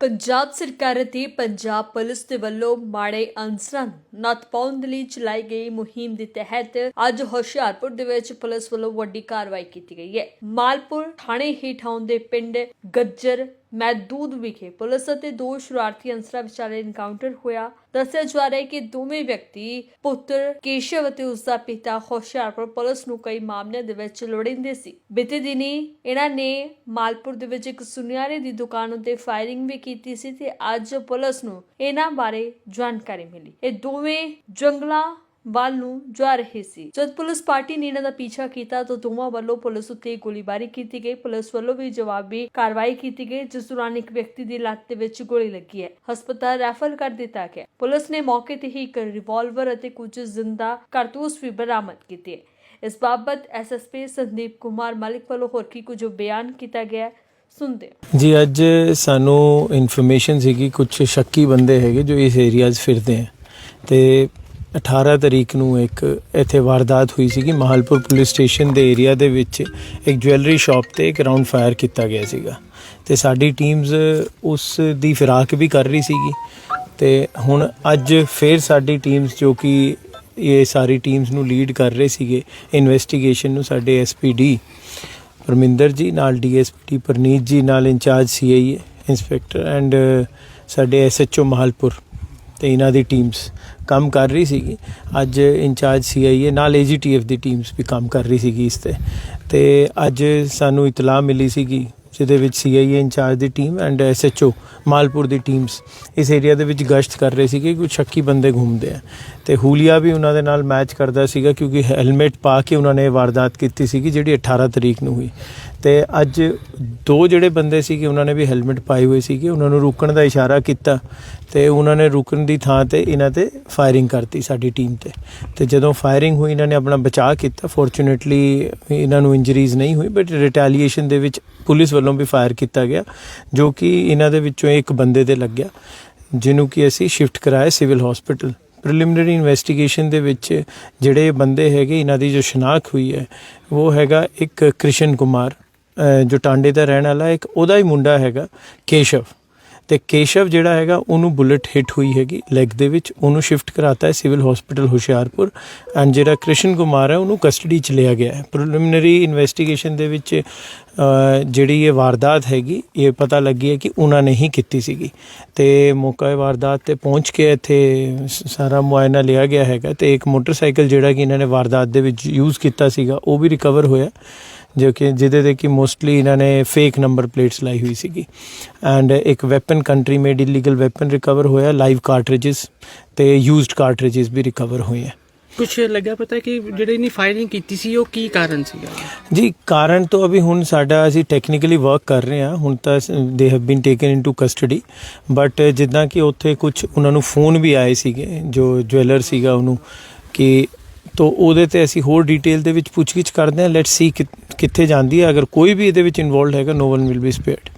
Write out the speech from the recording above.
ਪੰਜਾਬ ਸਰਕਾਰ ਅਤੇ ਪੰਜਾਬ ਪੁਲਿਸ ਦੇ ਵੱਲੋਂ ਮਾੜੇ ਅਨਸਰਾਂ ਨੂੰ ਨੱਥ ਪਾਉਣ ਦੇ ਲਈ ਚਲਾਈ ਗਈ ਮੁਹਿੰਮ ਦੇ ਤਹਿਤ ਅੱਜ ਹੁਸ਼ਿਆਰਪੁਰ ਦੇ ਵਿੱਚ ਪੁਲਿਸ ਵੱਲੋਂ ਵੱਡੀ ਕਾਰਵਾਈ ਕੀਤੀ ਗਈ ਹੈ। ਮਾਲਪੁਰ ਥਾਣੇ ਹੇਠ ਆਉਂਦੇ ਪਿੰਡ ਗੱਜਰ ਮੈਦੂਦ ਵਿਖੇ ਪੁਲਿਸ ਅਤੇ ਦੋ ਸ਼ਰਾਰਤੀ ਅਨਸਰਾਂ ਵਿਚਾਲੇ ਐਨਕਾਊਂਟਰ ਹੋਇਆ। ਦੱਸਿਆ ਜਾ ਰਿਹਾ ਹੈ ਕਿ ਦੋਵੇਂ ਵਿਅਕਤੀ ਪੁੱਤਰ ਕੇਸ਼ਵ ਅਤੇ ਉਸ ਦਾ ਪਿਤਾ ਹੁਸ਼ਿਆਰਪੁਰ ਪੁਲਿਸ ਨੂੰ ਕਈ ਮਾਮਲਿਆਂ ਦੇ ਵਿੱਚ ਲੋੜਿੰਦੇ ਸੀ। ਬੀਤੇ ਦਿਨੀ ਇਹਨਾਂ ਨੇ ਮਾਲਪੁਰ ਦੇ ਵਿੱਚ ਇੱਕ ਸੁਨਿਆਰੇ ਦੀ ਦੁਕਾਨ ਉੱਤੇ ਫਾਇਰਿੰਗ ਵੀ ਕੀਤੀ ਸੀ ਤੇ ਅੱਜ ਪੁਲਿਸ ਨੂੰ ਇਹਨਾਂ ਬਾਰੇ ਜਾਣਕਾਰੀ ਮਿਲੀ। ਇਹ ਦੋਵੇਂ ਜੰਗਲਾਂ ਵੱਲ ਨੂੰ ਜਾ ਰਹੇ ਸੀ। ਜਦ ਪੁਲਿਸ ਪਾਰਟੀ ਨੇ ਇਹਨਾਂ ਦਾ ਪਿੱਛਾ ਕੀਤਾ ਤਾਂ ਦੋਵਾਂ ਵੱਲੋਂ ਪੁਲਿਸ ਉੱਤੇ ਗੋਲੀਬਾਰੀ ਕੀਤੀ ਗਈ। ਪੁਲਿਸ ਵੱਲੋਂ ਵੀ ਜਵਾਬੀ ਕਾਰਵਾਈ ਕੀਤੀ ਗਈ, ਜਿਸ ਦੌਰਾਨ ਇੱਕ ਵਿਅਕਤੀ ਦੀ ਲੱਤ ਦੇ ਵਿੱਚ ਗੋਲੀ ਲੱਗੀ ਹੈ। ਹਸਪਤਾਲ ਰੈਫਰ ਕਰ ਦਿੱਤਾ ਗਿਆ। ਪੁਲਿਸ ਨੇ ਮੌਕੇ ਤੇ ਹੀ ਇੱਕ ਰਿਵਾਲਵਰ ਅਤੇ ਕੁਝ ਜ਼ਿੰਦਾ ਕਾਰਤੂਸ ਵੀ ਬਰਾਮਦ ਕੀਤੇ। ਇਸ ਬਾਬਤ ਐਸਐਸਪੀ ਸੰਦੀਪ ਕੁਮਾਰ ਮਲਿਕ ਵੱਲੋਂ ਹੋਰ ਕੀ ਕੁਝ ਬਿਆਨ ਕੀਤਾ ਗਿਆ ਸੁਣਦੇ ਜੀ, ਅੱਜ ਸਾਨੂੰ ਇਨਫੋਰਮੇਸ਼ਨ ਸੀਗੀ ਕੁਝ ਸ਼ੱਕੀ ਬੰਦੇ ਹੈਗੇ ਜੋ ਇਸ ਏਰੀਆ 'ਚ ਫਿਰਦੇ ਆ। ਤੇ 18 ਤਰੀਕ ਨੂੰ ਇੱਕ ਇੱਥੇ ਵਾਰਦਾਤ ਹੋਈ ਸੀਗੀ। ਮਹਾਲਪੁਰ ਪੁਲਿਸ ਸਟੇਸ਼ਨ ਦੇ ਏਰੀਆ ਦੇ ਵਿੱਚ ਇੱਕ ਜੁਐਲਰੀ ਸ਼ਾਪ ਤੇ ਇੱਕ ਰਾਉਂਡ ਫਾਇਰ ਕੀਤਾ ਗਿਆ ਸੀਗਾ। ਤੇ ਸਾਡੀ ਟੀਮਸ ਉਸ ਦੀ ਫਿਰਾਕ ਵੀ ਕਰ ਰਹੀ ਸੀਗੀ। ਤੇ ਹੁਣ ਅੱਜ ਫੇਰ ਸਾਡੀ ਟੀਮਸ ਜੋ ਕਿ ਇਹ ਸਾਰੀ ਟੀਮਸ ਨੂੰ ਲੀਡ ਕਰ ਰਹੇ ਸੀਗੇ, ਇਨਵੈਸਟੀਗੇਸ਼ਨ ਨੂੰ ਸਾਡੇ ਐਸਪੀਡੀ ਪਰਮਿੰਦਰ ਜੀ ਨਾਲ ਡੀਐਸਪੀ ਪਰਨੀਤ ਜੀ ਨਾਲ, ਇੰਚਾਰਜ ਸੀਆਈਏ ਇੰਸਪੈਕਟਰ ਐਂਡ ਸਾਡੇ ਐਸਐਚਓ ਮਹਾਲਪੁਰ। ਤੇ ਇਹਨਾਂ ਦੀ ਟੀਮਸ ਕੰਮ ਕਰ ਰਹੀ ਸੀਗੀ। ਅੱਜ ਇੰਚਾਰਜ ਸੀਆਈਏ ਨਾਲ ਏਜੀਟੀਐਫ ਦੀ ਟੀਮਸ ਵੀ ਕੰਮ ਕਰ ਰਹੀ ਸੀਗੀ ਇਸ ਤੇ। ਤੇ ਅੱਜ ਸਾਨੂੰ ਇਤਲਾਹ ਮਿਲੀ ਸੀਗੀ, ਜਿਹਦੇ ਵਿੱਚ ਸੀਆਈਏ ਇੰਚਾਰਜ ਦੀ ਟੀਮ ਐਂਡ ਐਸਐਚਓ ਮਾਲਪੁਰ ਦੀ ਟੀਮਸ ਇਸ ਏਰੀਆ ਦੇ ਵਿੱਚ ਗਸ਼ਤ ਕਰ ਰਹੇ ਸੀਗੇ ਕੁਝ ਸ਼ੱਕੀ ਬੰਦੇ ਘੁੰਮਦੇ ਆ। ਤੇ ਹੂਲੀਆ ਵੀ ਉਹਨਾਂ ਦੇ ਨਾਲ ਮੈਚ ਕਰਦਾ ਸੀਗਾ ਕਿਉਂਕਿ ਹੈਲਮਟ ਪਾ ਕੇ ਉਹਨਾਂ ਨੇ ਵਾਰਦਾਤ ਕੀਤੀ ਸੀਗੀ ਜਿਹੜੀ 18 ਤਰੀਕ ਨੂੰ ਹੋਈ। ਤੇ ਅੱਜ ਦੋ ਜਿਹੜੇ ਬੰਦੇ ਸੀਗੇ, ਉਹਨਾਂ ਨੇ ਵੀ ਹੈਲਮਟ ਪਾਈ ਹੋਈ ਸੀਗੀ, ਉਹਨਾਂ ਨੂੰ ਰੁਕਣ ਦਾ ਇਸ਼ਾਰਾ ਕੀਤਾ ਤੇ ਉਹਨਾਂ ਨੇ ਰੁਕਣ ਦੀ ਥਾਂ ਤੇ ਇਹਨਾਂ ਤੇ ਫਾਇਰਿੰਗ ਕਰਤੀ ਸਾਡੀ ਟੀਮ ਤੇ। ਤੇ ਜਦੋਂ ਫਾਇਰਿੰਗ ਹੋਈ, ਇਹਨਾਂ ਨੇ ਆਪਣਾ ਬਚਾਅ ਕੀਤਾ। ਫੋਰਚੂਨੇਟਲੀ ਇਹਨਾਂ ਨੂੰ ਇੰਜਰੀਜ਼ ਨਹੀਂ ਹੋਈ ਬਟ ਰਿਟੈਲੀਏਸ਼ਨ ਦੇ ਵਿੱਚ ਪੁਲਿਸ ਵੱਲੋਂ ਵੀ ਫਾਇਰ ਕੀਤਾ ਗਿਆ, ਜੋ ਕਿ ਇਹਨਾਂ ਦੇ ਵਿੱਚੋਂ ਇੱਕ ਬੰਦੇ ਤੇ ਲੱਗਿਆ, ਜਿਹਨੂੰ ਕਿ ਅਸੀਂ ਸ਼ਿਫਟ ਕਰਾਇਆ ਸਿਵਲ ਹਸਪੀਟਲ ਪ੍ਰੀਲਿਮਿਨਰੀ ਇਨਵੈਸਟੀਗੇਸ਼ਨ ਦੇ ਵਿੱਚ ਜਿਹੜੇ ਬੰਦੇ ਹੈਗੇ, ਇਹਨਾਂ ਦੀ ਜੋ ਸ਼ਨਾਖਤ ਹੋਈ ਹੈ, ਉਹ ਹੈਗਾ ਇੱਕ ਕ੍ਰਿਸ਼ਨ ਕੁਮਾਰ। ਅਹ ਜੋ ਟਾਂਡੇ ਦਾ ਰਹਿਣ ਵਾਲਾ ਇੱਕ, ਉਹਦਾ ਹੀ ਮੁੰਡਾ ਹੈਗਾ ਕੇਸ਼ਵ। ਤੇ ਕੇਸ਼ਵ ਜਿਹੜਾ ਹੈਗਾ, ਉਹਨੂੰ ਬੁਲਟ ਹਿੱਟ ਹੋਈ ਹੈਗੀ ਲੈਗ ਦੇ ਵਿੱਚ। ਉਹਨੂੰ ਸ਼ਿਫਟ ਕਰਾਤਾ ਹੈ ਸਿਵਲ ਹਸਪੀਟਲ ਹੁਸ਼ਿਆਰਪੁਰ। ਐਂਡ ਜਿਹੜਾ ਕ੍ਰਿਸ਼ਨ ਕੁਮਾਰ ਹੈ, ਉਹਨੂੰ ਕਸਟਡੀ ਚ ਲਿਆ ਗਿਆ ਹੈ। ਪ੍ਰੀਲਿਮਿਨਰੀ ਇਨਵੈਸਟੀਗੇਸ਼ਨ ਦੇ ਵਿੱਚ ਜਿਹੜੀ ਇਹ ਵਾਰਦਾਤ ਹੈਗੀ, ਇਹ ਪਤਾ ਲੱਗੀ ਹੈ ਕਿ ਉਹਨਾਂ ਨੇ ਹੀ ਕੀਤੀ ਸੀਗੀ। ਤੇ ਮੌਕਾ ਇਹ ਵਾਰਦਾਤ ਤੇ ਪਹੁੰਚ ਕੇ ਇੱਥੇ ਸਾਰਾ ਮੁਆਇਨਾ ਲਿਆ ਗਿਆ ਹੈਗਾ। ਤੇ ਇੱਕ ਮੋਟਰਸਾਈਕਲ ਜਿਹੜਾ ਕਿ ਇਹਨਾਂ ਨੇ ਵਾਰਦਾਤ ਦੇ ਵਿੱਚ ਯੂਜ਼ ਕੀਤਾ ਸੀਗਾ, ਉਹ ਵੀ ਰਿਕਵਰ ਹੋਇਆ। ਜੋ ਕਿ ਜਿਹਦੇ ਤੇ ਕਿ ਮੋਸਟਲੀ ਇਹਨਾਂ ਨੇ ਫੇਕ ਨੰਬਰ ਪਲੇਟਸ ਲਾਈ ਹੋਈ ਸੀਗੀ। ਐਂਡ ਇੱਕ weapon country made illegal weapon recover ਹੋਇਆ ਲਾਈਵ ਕਾਰਟ੍ਰਿਜਸ ਤੇ ਯੂਜ਼ਡ ਕਾਰਟ੍ਰਿਜਸ ਵੀ ਰਿਕਵਰ ਹੋਏ ਹੈ ਕੁਝ ਲੱਗਿਆ ਪਤਾ ਕਿ ਜਿਹੜੇ ਇਨੀ ਫਾਇਰਿੰਗ ਕੀਤੀ ਸੀ ਉਹ ਕੀ ਕਾਰਨ ਸੀਗਾ? ਜੀ ਕਾਰਨ ਤੋਂ ਅਭੀ ਹੁਣ ਸਾਡਾ ਅਸੀਂ ਟੈਕਨੀਕਲੀ ਵਰਕ ਕਰ ਰਹੇ ਹਾਂ ਹੁਣ ਤਾਂ they have been taken into custody but ਜਿੱਦਾਂ ਕਿ ਉੱਥੇ ਕੁਝ ਉਹਨਾਂ ਨੂੰ ਫੋਨ ਵੀ ਆਏ ਸੀਗੇ ਜੋ ਜੁਐਲਰ ਸੀਗਾ ਉਹਨੂੰ ਕਿ ਤੋ ਉਹਦੇ ਤੇ ਅਸੀਂ ਹੋਰ ਡਿਟੇਲ ਦੇ ਵਿੱਚ ਪੁੱਛਗਿੱਛ ਕਰਦੇ ਹਾਂ। ਲੈਟਸ ਸੀ ਕਿੱਥੇ ਜਾਂਦੀ ਹੈ। ਅਗਰ ਕੋਈ ਵੀ ਇਹਦੇ ਵਿੱਚ ਇਨਵੋਲਡ ਹੈਗਾ no one will be spared